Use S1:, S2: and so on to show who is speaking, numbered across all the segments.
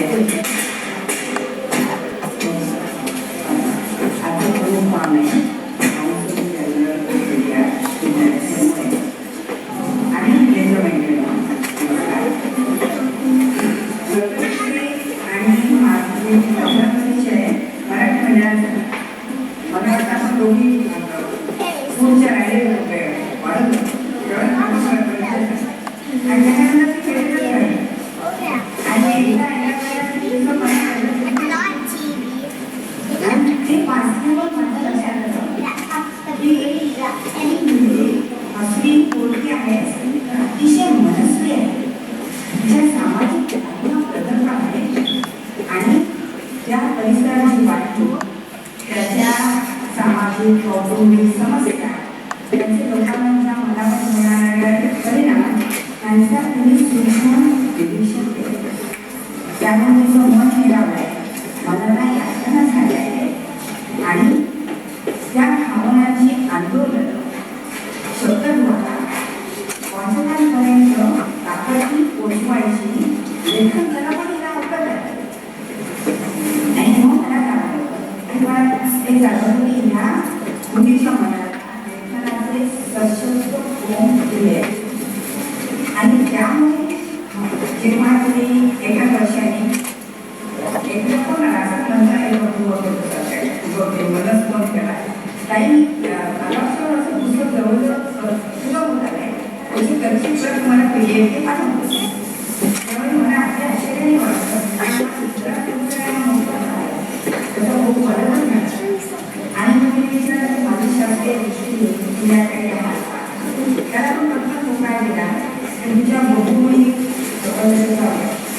S1: Thank you. ที่เขาดมีสมาชินที่ราทำงานทำงานทำงานอะไรก็ไ้นะงานสักิดนึงนะดีดชัดเจนอย่างนี้สมมติเราเลยมาแล้วได้ยงใช่ไหมอันนี้ยัาเรือที่อันดูเลยสุดท้าว่าวันที่นั่นก็เลยเนาะแต่ก็ที่ปวดหัวจีเรื่องที่เราไม่ได้เราก็เลยไอ้หอะไันไอ้่อ้จากคนอื่นนะ आणि त्यामुळे तुम्ही एका वर्षाने एक टाइम काही जवळजवळ सुद्धा होत आहे 굉장히 몸이 그래서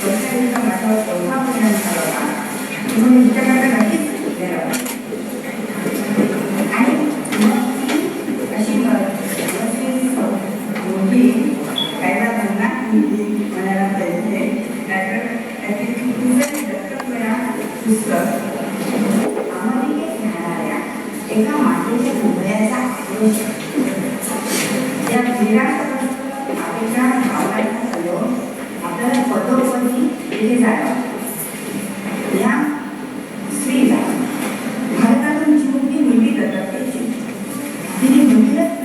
S1: 전체에서 나서 또 하고 있는 사람아 그럼 이제 가면 같이 내려와 내가 만든 게 뭐야? 야, 니랑 हे झालं या स्त्रीला भारतातून जीवनी मुलगी तिने मुलीलाच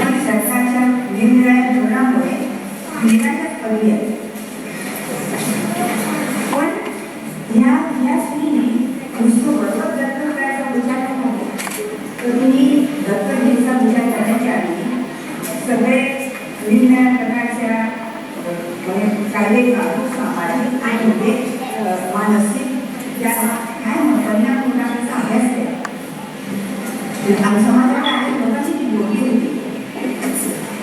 S1: पण सरकारच्या धोरणामुळे पडली आहे पण ह्या या शारीरिक भावनिक सामाजिक आणि म्हणजे मानसिक या काय म्हणतात अभ्यास आणि समाजाला लोकांची ती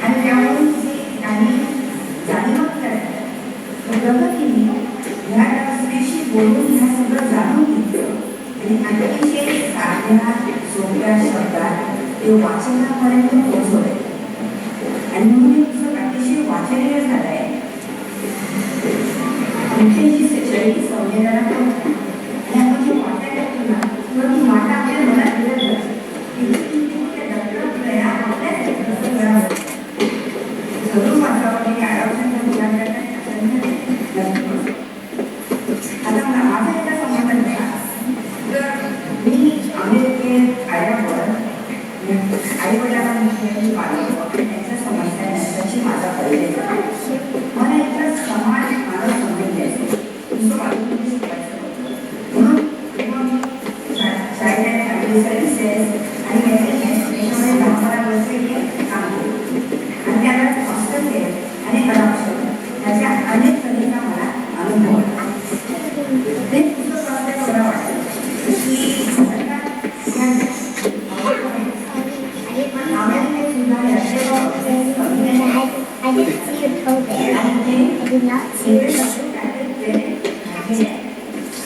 S1: आणि त्यामुळे त्यांनी जाणीव प्रगतीने ह्या बोलून ह्या सगळं जाणून घेतलं आणि अतिशय साध्या सोप्या शब्दात ते वाचनापर्यंत पोहोचवले आणि आईवडिलांविषयी मागणी त्यांच्या समस्या त्यांच्याशी माझा परिचय मला समाज मला समजून द्यायचं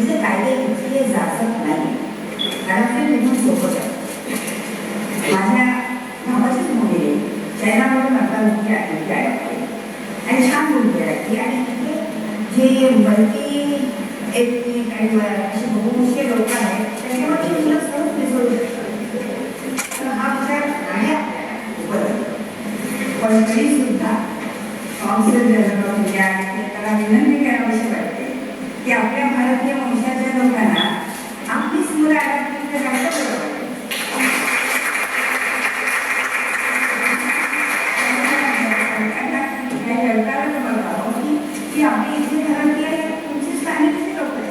S1: इसे कायदे घेतले जाचत नाही घरातले निघून सोबत आहे माझ्या भावाचीच मुली त्यांना म्हणून आता मुख्य आठवली आहे आणि छान मुलगी आहे आणि जे बनती एक काही अशी बहुमुख्य लोक आहेत त्याच्यावर ती मुलं सहज मतलब शकतात तर हा विचार आहे आपल्याला पण तरी सुद्धा काउन्सिलर जनरल विनंती करावीशी वाटते की आपल्या भारतीय वंशाच्या लोकांना आपलीच मुलं आल्यापर्यंत जास्त बरं वाटतं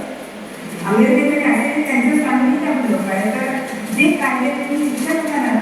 S1: अमेरिकेकडे आहे त्यांच्या स्थानिक आपण लोक आहे तर जे कायदे त्यांनी शिक्षण करणार